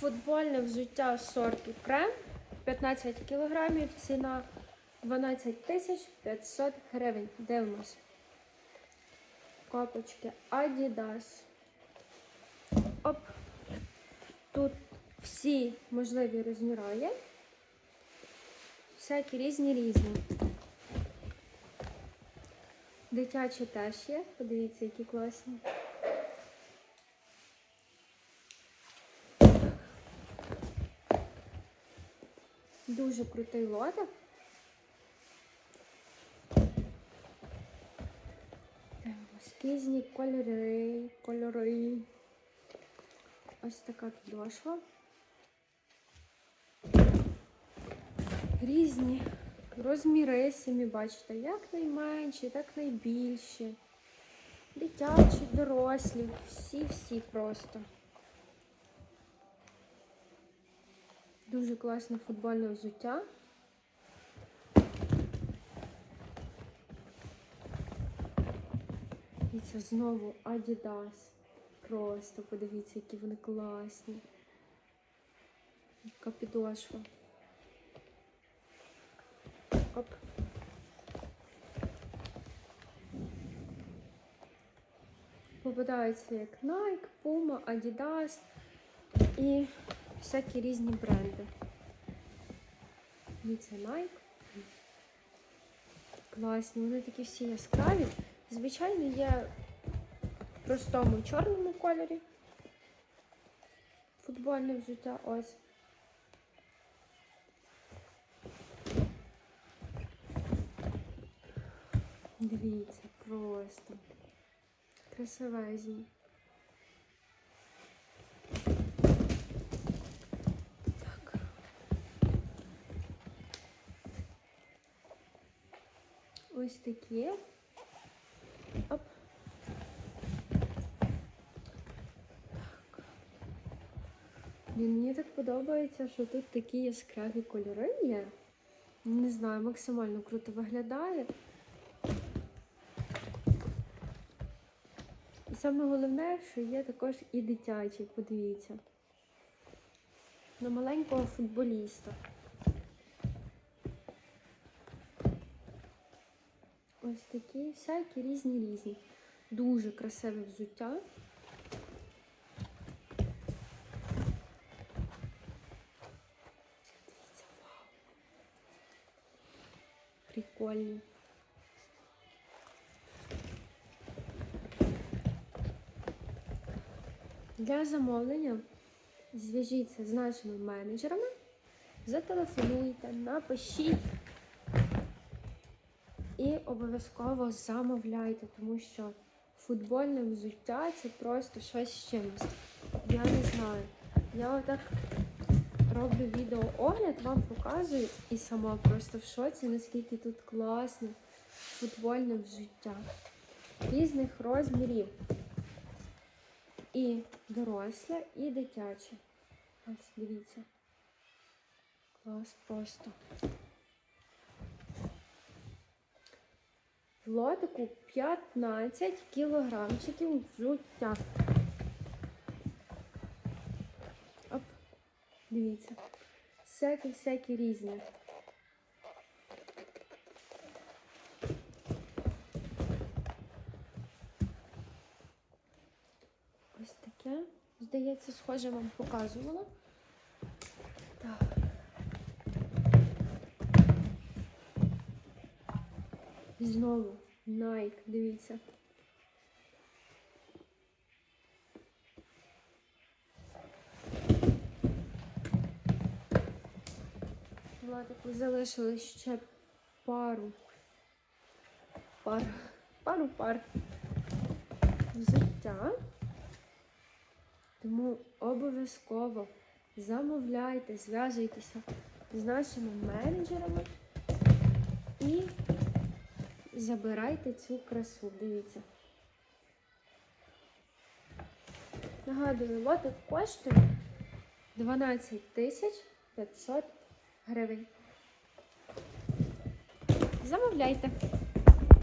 Футбольне взуття сорту крем 15 кілограмів, ціна 12 тисяч 500 гривень. Дивимось. Копочки Adidas. Оп. Тут всі можливі розміри є. Всякі різні різні. Дитячі теж є. Подивіться, які класні. Дуже крутий лоток. Дивимось, Різні кольори, кольори. Ось така підошва. Різні розміри самі бачите, як найменші, так найбільші. Дитячі, дорослі, всі-всі просто. Дуже класне футбольне взуття. І це знову Adidas. Просто подивіться, які вони класні. Яка підошва. Оп. Попадаються як Nike, Puma, Adidas і всякі різні бренди. І це Nike. Класні, вони такі всі яскраві. Звичайно, є в простому чорному кольорі. Футбольне взуття ось. Дивіться, просто красивезні. Так. Ось такі. Оп. Так. Блін, Мені так подобається, що тут такі яскраві кольори є. Не знаю, максимально круто виглядає. І саме головне, що є також і дитячі, подивіться. На маленького футболіста. Ось такі всякі різні різні. Дуже красиве взуття. Дивіться, вау. Прикольно. Для замовлення зв'яжіться з нашими менеджерами, зателефонуйте, напишіть і обов'язково замовляйте, тому що футбольне взуття це просто щось з чимось. Я не знаю. Я отак роблю відеоогляд, вам показую і сама просто в шоці, наскільки тут класне футбольне взуття різних розмірів. І доросле, і дитяче. Ось дивіться. Клас просто. В лотику 15 кілограмчиків взуття. Оп, дивіться. Всякі-всякі різні. Ось таке. Здається, схоже вам показувала. Так. Знову Nike, дивіться. Владику залишили ще пару. Пару. Пару пар взуття. Тому обов'язково замовляйте, зв'язуйтеся з нашими менеджерами забирайте цю красу. Дивіться. Нагадую, лотик коштує 12 тисяч 500 гривень. Замовляйте!